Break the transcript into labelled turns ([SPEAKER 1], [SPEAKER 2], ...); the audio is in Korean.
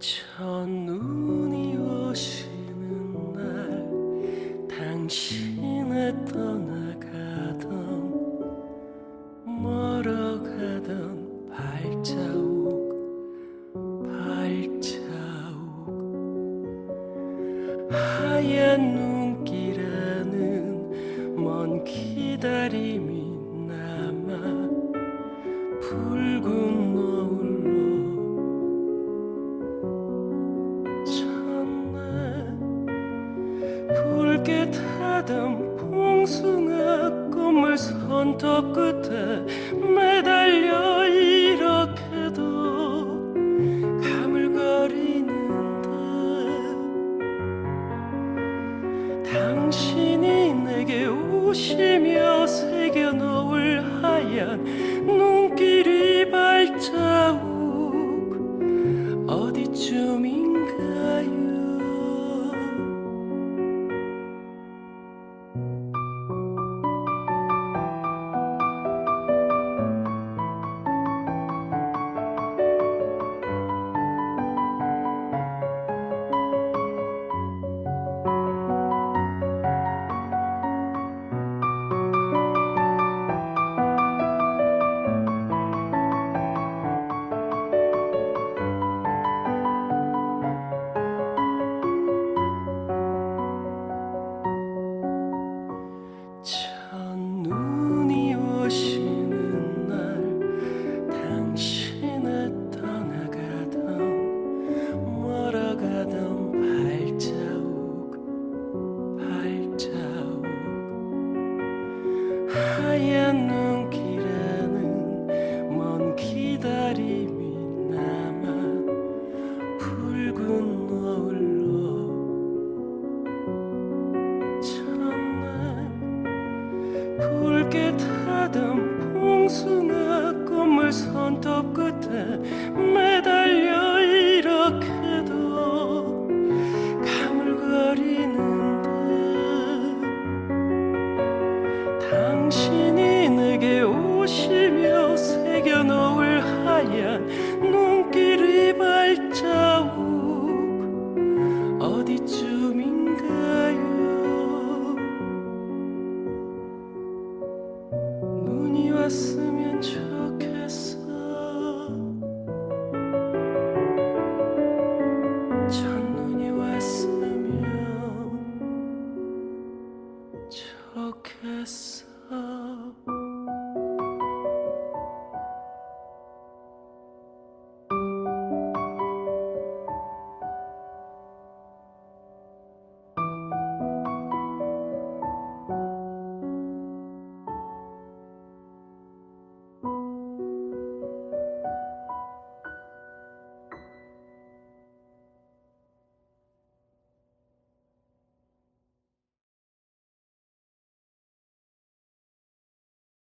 [SPEAKER 1] 첫눈이 오시는 날 당신의 떠나가던 멀어가던 발자국 발자국. 하얀 눈길에는 먼 기다림이 남아 붉은 노 타던 봉숭아 꽃물 손톱 끝에 매달려 이렇게도 가물거리는데 당신이 내게 오시며 새겨 놓을 하얀 타던 봉숭아 꽃물 손톱 끝에